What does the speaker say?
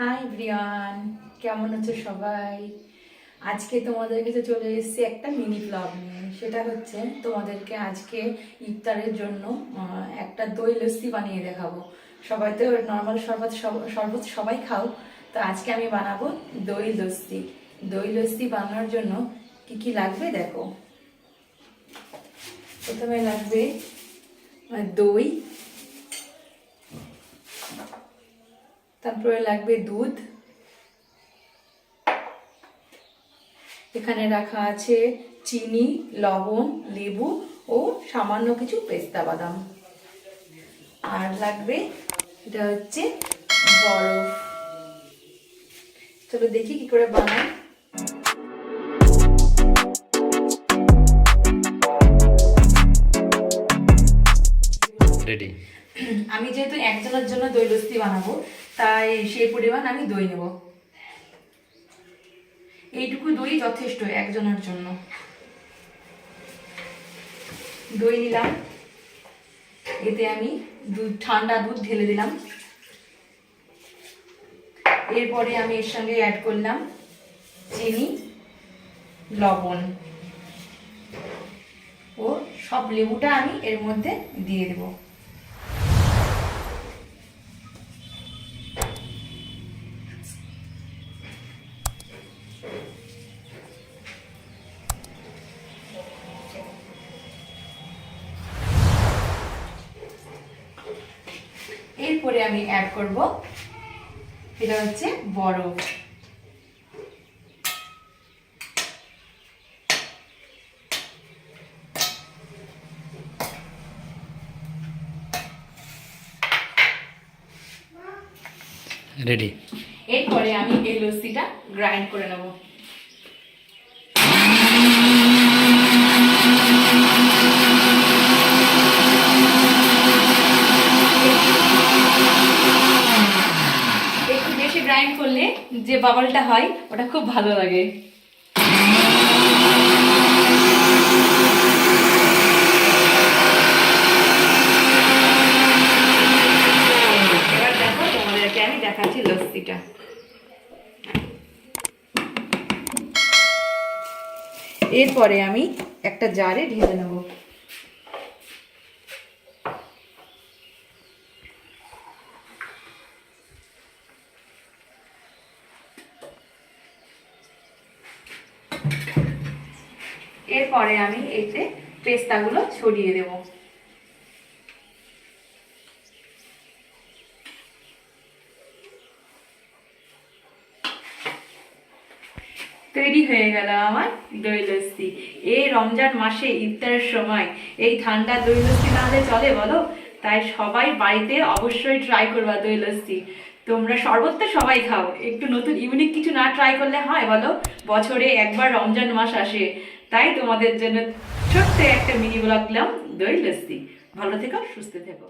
High Brian কেমন আছো সবাই? আজকে তোমাদের কাছে চলে এসেছি একটা মিনি ব্লগ নিয়ে। সেটা হচ্ছে তোমাদেরকে আজকে ইফতারের জন্য একটা দই লস্যি বানিয়ে দেখাবো। সবাই তো নর্মাল শরবত শরবত সবাই খাও। তো আজকে আমি বানাবো দই লস্যি। দই লস্যি বানানোর জন্য কি কি লাগবে দেখো। প্রথমে লাগবে দই তারপরে লাগবে দুধ। এখানে রাখা আছে চিনি, লবণ, লেবু ও সামান্য কিছু পেস্তা বাদাম। আর লাগবে এটা হচ্ছে বরফ। চলো দেখি কি করে বানাই। রেডি আমি যেহেতু একজনের জন্য দই লস্যি বানাবো, তাই সেই পরিমাণ আমি দই নেব। এইটুকু দই যথেষ্ট একজনের জন্য। দই নিলাম। এতে আমি দুধ, ঠান্ডা দুধ ঢেলে দিলাম। এরপরে আমি এর সঙ্গে অ্যাড করলাম চিনি, লবণ ও সব লেবুটা আমি এর মধ্যে দিয়ে দেবো। আমি অ্যাড করব। এটা হচ্ছে বরফ। রেডি এরপরে আমি এই লস্যিটা গ্রাইন্ড করে নেব। গ্রাইন্ড করলে যে বাবলটা হয়, ওটা খুব ভালো লাগে। এবার দেখো তোমাদেরকে আমি দেখাচ্ছি এরপরে আমি একটা জারে ঢেলে নেব। এরপরে আমি এতে পেস্তাগুলো ছড়িয়ে দেবো। তৈরি হয়ে গেল আমার দই এই রমজান মাসে ইফতারের সময় এই ঠান্ডা দই লস্যি না হলে চলে বলো? তাই সবাই বাড়িতে অবশ্যই ট্রাই করবা দই তোমরা শরবত সবাই খাও। একটু নতুন ইউনিক কিছু না ট্রাই করলে হয় বলো? বছরে একবার রমজান মাস আসে। তাই তোমাদের জন্য ছোট্ট একটা মিনি ব্লগ দিলাম। দই লস্যি। ভালো থেকো, সুস্থ থেকো।